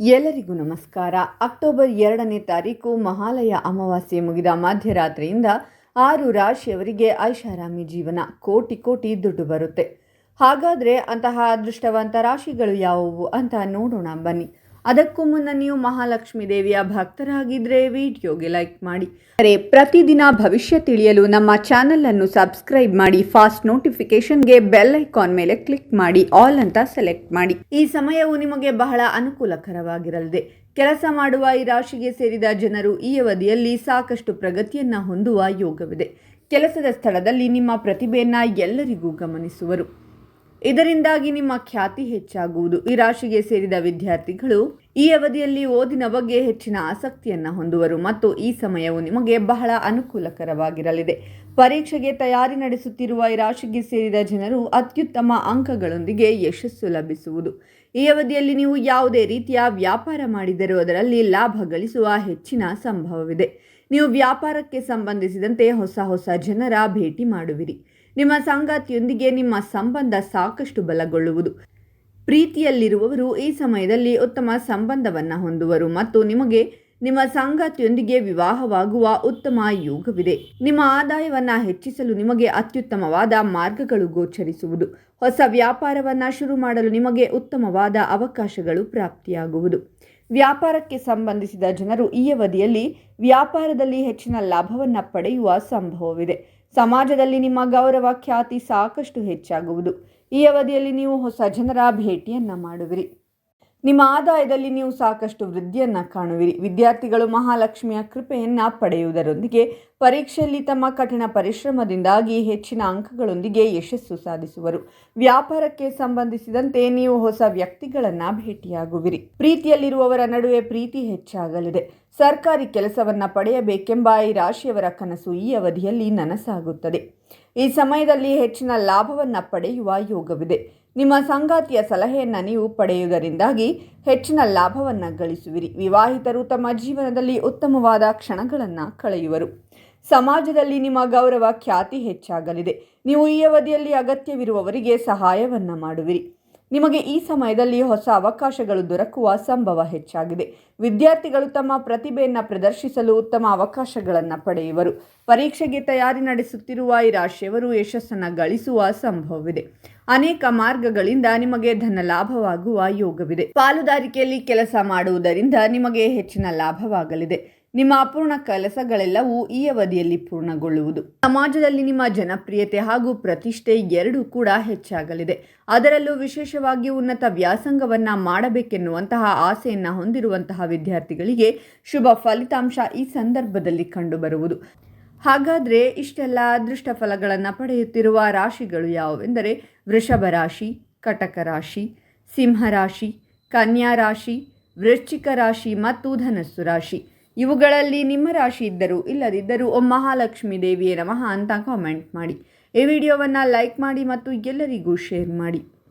ಎಲ್ಲರಿಗೂ ನಮಸ್ಕಾರ. ಅಕ್ಟೋಬರ್ ಎರಡನೇ ತಾರೀಕು ಮಹಾಲಯ ಅಮಾವಾಸ್ಯೆ ಮುಗಿದ ಮಧ್ಯರಾತ್ರಿಯಿಂದ ಆರು ರಾಶಿಯವರಿಗೆ ಐಷಾರಾಮಿ ಜೀವನ ಕೋಟಿ ಕೋಟಿ ದುಡ್ಡು ಬರುತ್ತೆ. ಹಾಗಾದರೆ ಅಂತಹ ಅದೃಷ್ಟವಂತ ರಾಶಿಗಳು ಯಾವುವು ಅಂತ ನೋಡೋಣ ಬನ್ನಿ. ಅದಕ್ಕೂ ಮುನ್ನ ನೀವು ಮಹಾಲಕ್ಷ್ಮೀ ದೇವಿಯ ಭಕ್ತರಾಗಿದ್ದರೆ ವಿಡಿಯೋಗೆ ಲೈಕ್ ಮಾಡಿ. ಅರೆ, ಪ್ರತಿದಿನ ಭವಿಷ್ಯ ತಿಳಿಯಲು ನಮ್ಮ ಚಾನೆಲ್ ಅನ್ನು ಸಬ್ಸ್ಕ್ರೈಬ್ ಮಾಡಿ, ಫಾಸ್ಟ್ ನೋಟಿಫಿಕೇಶನ್ಗೆ ಬೆಲ್ ಐಕಾನ್ ಮೇಲೆ ಕ್ಲಿಕ್ ಮಾಡಿ, ಆಲ್ ಅಂತ ಸೆಲೆಕ್ಟ್ ಮಾಡಿ. ಈ ಸಮಯವು ನಿಮಗೆ ಬಹಳ ಅನುಕೂಲಕರವಾಗಿರಲಿದೆ. ಕೆಲಸ ಮಾಡುವ ಈ ರಾಶಿಗೆ ಸೇರಿದ ಜನರು ಈ ಅವಧಿಯಲ್ಲಿ ಸಾಕಷ್ಟು ಪ್ರಗತಿಯನ್ನು ಹೊಂದುವ ಯೋಗವಿದೆ. ಕೆಲಸದ ಸ್ಥಳದಲ್ಲಿ ನಿಮ್ಮ ಪ್ರತಿಭೆಯನ್ನು ಎಲ್ಲರಿಗೂ ಗಮನಿಸುವರು. ಇದರಿಂದಾಗಿ ನಿಮ್ಮ ಖ್ಯಾತಿ ಹೆಚ್ಚಾಗುವುದು. ಈ ರಾಶಿಗೆ ಸೇರಿದ ವಿದ್ಯಾರ್ಥಿಗಳು ಈ ಅವಧಿಯಲ್ಲಿ ಓದಿನ ಬಗ್ಗೆ ಹೆಚ್ಚಿನ ಆಸಕ್ತಿಯನ್ನು ಹೊಂದುವರು ಮತ್ತು ಈ ಸಮಯವು ನಿಮಗೆ ಬಹಳ ಅನುಕೂಲಕರವಾಗಿರಲಿದೆ. ಪರೀಕ್ಷೆಗೆ ತಯಾರಿ ನಡೆಸುತ್ತಿರುವ ಈ ರಾಶಿಗೆ ಸೇರಿದ ಜನರು ಅತ್ಯುತ್ತಮ ಅಂಕಗಳೊಂದಿಗೆ ಯಶಸ್ಸು ಲಭಿಸುವುದು. ಈ ಅವಧಿಯಲ್ಲಿ ನೀವು ಯಾವುದೇ ರೀತಿಯ ವ್ಯಾಪಾರ ಮಾಡಿದರೂ ಅದರಲ್ಲಿ ಲಾಭ ಗಳಿಸುವ ಹೆಚ್ಚಿನ ಸಂಭವವಿದೆ. ನೀವು ವ್ಯಾಪಾರಕ್ಕೆ ಸಂಬಂಧಿಸಿದಂತೆ ಹೊಸ ಹೊಸ ಜನರ ಭೇಟಿ ಮಾಡುವಿರಿ. ನಿಮ್ಮ ಸಂಗಾತಿಯೊಂದಿಗೆ ನಿಮ್ಮ ಸಂಬಂಧ ಸಾಕಷ್ಟು ಬಲಗೊಳ್ಳುವುದು. ಪ್ರೀತಿಯಲ್ಲಿರುವವರು ಈ ಸಮಯದಲ್ಲಿ ಉತ್ತಮ ಸಂಬಂಧವನ್ನು ಹೊಂದುವರು ಮತ್ತು ನಿಮಗೆ ನಿಮ್ಮ ಸಂಗಾತಿಯೊಂದಿಗೆ ವಿವಾಹವಾಗುವ ಉತ್ತಮ ಯೋಗವಿದೆ. ನಿಮ್ಮ ಆದಾಯವನ್ನು ಹೆಚ್ಚಿಸಲು ನಿಮಗೆ ಅತ್ಯುತ್ತಮವಾದ ಮಾರ್ಗಗಳು ಗೋಚರಿಸುವುದು. ಹೊಸ ವ್ಯಾಪಾರವನ್ನು ಶುರು ಮಾಡಲು ನಿಮಗೆ ಉತ್ತಮವಾದ ಅವಕಾಶಗಳು ಪ್ರಾಪ್ತಿಯಾಗುವುದು. ವ್ಯಾಪಾರಕ್ಕೆ ಸಂಬಂಧಿಸಿದ ಜನರು ಈ ಅವಧಿಯಲ್ಲಿ ವ್ಯಾಪಾರದಲ್ಲಿ ಹೆಚ್ಚಿನ ಲಾಭವನ್ನು ಪಡೆಯುವ ಸಂಭವವಿದೆ. ಸಮಾಜದಲ್ಲಿ ನಿಮ್ಮ ಗೌರವ ಖ್ಯಾತಿ ಸಾಕಷ್ಟು ಹೆಚ್ಚಾಗುವುದು. ಈ ಅವಧಿಯಲ್ಲಿ ನೀವು ಹೊಸ ಜನರ ಭೇಟಿಯನ್ನು ಮಾಡುವಿರಿ. ನಿಮ್ಮ ಆದಾಯದಲ್ಲಿ ನೀವು ಸಾಕಷ್ಟು ವೃದ್ಧಿಯನ್ನು ಕಾಣುವಿರಿ. ವಿದ್ಯಾರ್ಥಿಗಳು ಮಹಾಲಕ್ಷ್ಮಿಯ ಕೃಪೆಯನ್ನು ಪಡೆಯುವುದರೊಂದಿಗೆ, ಪರೀಕ್ಷೆಯಲ್ಲಿ ತಮ್ಮ ಕಠಿಣ ಪರಿಶ್ರಮದಿಂದಾಗಿ ಹೆಚ್ಚಿನ ಅಂಕಗಳೊಂದಿಗೆ ಯಶಸ್ಸು ಸಾಧಿಸುವರು. ವ್ಯಾಪಾರಕ್ಕೆ ಸಂಬಂಧಿಸಿದಂತೆ ನೀವು ಹೊಸ ವ್ಯಕ್ತಿಗಳನ್ನು ಭೇಟಿಯಾಗುವಿರಿ. ಪ್ರೀತಿಯಲ್ಲಿರುವವರ ನಡುವೆ ಪ್ರೀತಿ ಹೆಚ್ಚಾಗಲಿದೆ. ಸರ್ಕಾರಿ ಕೆಲಸವನ್ನು ಪಡೆಯಬೇಕೆಂಬ ಈ ರಾಶಿಯವರ ಕನಸು ಈ ಅವಧಿಯಲ್ಲಿ ನನಸಾಗುತ್ತದೆ. ಈ ಸಮಯದಲ್ಲಿ ಹೆಚ್ಚಿನ ಲಾಭವನ್ನು ಪಡೆಯುವ ಯೋಗವಿದೆ. ನಿಮ್ಮ ಸಂಗಾತಿಯ ಸಲಹೆಯನ್ನು ನೀವು ಪಡೆಯುವುದರಿಂದಾಗಿ ಹೆಚ್ಚಿನ ಲಾಭವನ್ನು ಗಳಿಸುವಿರಿ. ವಿವಾಹಿತರು ತಮ್ಮ ಜೀವನದಲ್ಲಿ ಉತ್ತಮವಾದ ಕ್ಷಣಗಳನ್ನು ಕಳೆಯುವರು. ಸಮಾಜದಲ್ಲಿ ನಿಮ್ಮ ಗೌರವ ಖ್ಯಾತಿ ಹೆಚ್ಚಾಗಲಿದೆ. ನೀವು ಈ ಅವಧಿಯಲ್ಲಿ ಅಗತ್ಯವಿರುವವರಿಗೆ ಸಹಾಯವನ್ನು ಮಾಡುವಿರಿ. ನಿಮಗೆ ಈ ಸಮಯದಲ್ಲಿ ಹೊಸ ಅವಕಾಶಗಳು ದೊರಕುವ ಸಂಭವ ಹೆಚ್ಚಾಗಿದೆ. ವಿದ್ಯಾರ್ಥಿಗಳು ತಮ್ಮ ಪ್ರತಿಭೆಯನ್ನು ಪ್ರದರ್ಶಿಸಲು ಉತ್ತಮ ಅವಕಾಶಗಳನ್ನು ಪಡೆಯುವರು. ಪರೀಕ್ಷೆಗೆ ತಯಾರಿ ನಡೆಸುತ್ತಿರುವ ಈ ರಾಶಿಯವರು ಯಶಸ್ಸನ್ನು ಗಳಿಸುವ ಸಂಭವವಿದೆ. ಅನೇಕ ಮಾರ್ಗಗಳಿಂದ ನಿಮಗೆ ಧನ ಲಾಭವಾಗುವ ಯೋಗವಿದೆ. ಪಾಲುದಾರಿಕೆಯಲ್ಲಿ ಕೆಲಸ ಮಾಡುವುದರಿಂದ ನಿಮಗೆ ಹೆಚ್ಚಿನ ಲಾಭವಾಗಲಿದೆ. ನಿಮ್ಮ ಅಪೂರ್ಣ ಕೆಲಸಗಳೆಲ್ಲವೂ ಈ ಅವಧಿಯಲ್ಲಿ ಪೂರ್ಣಗೊಳ್ಳುವುದು. ಸಮಾಜದಲ್ಲಿ ನಿಮ್ಮ ಜನಪ್ರಿಯತೆ ಹಾಗೂ ಪ್ರತಿಷ್ಠೆ ಎರಡೂ ಕೂಡ ಹೆಚ್ಚಾಗಲಿದೆ. ಅದರಲ್ಲೂ ವಿಶೇಷವಾಗಿ ಉನ್ನತ ವ್ಯಾಸಂಗವನ್ನ ಮಾಡಬೇಕೆನ್ನುವಂತಹ ಆಸೆಯನ್ನು ಹೊಂದಿರುವಂತಹ ವಿದ್ಯಾರ್ಥಿಗಳಿಗೆ ಶುಭ ಫಲಿತಾಂಶ ಈ ಸಂದರ್ಭದಲ್ಲಿ ಕಂಡುಬರುವುದು. ಹಾಗಾದರೆ ಇಷ್ಟೆಲ್ಲ ಅದೃಷ್ಟ ಫಲಗಳನ್ನು ಪಡೆಯುತ್ತಿರುವ ರಾಶಿಗಳು ಯಾವುವೆಂದರೆ ವೃಷಭ ರಾಶಿ, ಕಟಕ ರಾಶಿ ಸಿಂಹರಾಶಿ ಕನ್ಯಾ ರಾಶಿ, ವೃಶ್ಚಿಕ ರಾಶಿ ಮತ್ತು ಧನಸ್ಸು ರಾಶಿ. ಇವುಗಳಲ್ಲಿ ನಿಮ್ಮ ರಾಶಿ ಇದ್ದರೂ ಇಲ್ಲದಿದ್ದರೂ ಓಂ ಮಹಾಲಕ್ಷ್ಮಿ ದೇವಿಯೇ ನಮಃ ಅಂತ ಕಾಮೆಂಟ್ ಮಾಡಿ. ಈ ವಿಡಿಯೋವನ್ನು ಲೈಕ್ ಮಾಡಿ ಮತ್ತು ಎಲ್ಲರಿಗೂ ಶೇರ್ ಮಾಡಿ.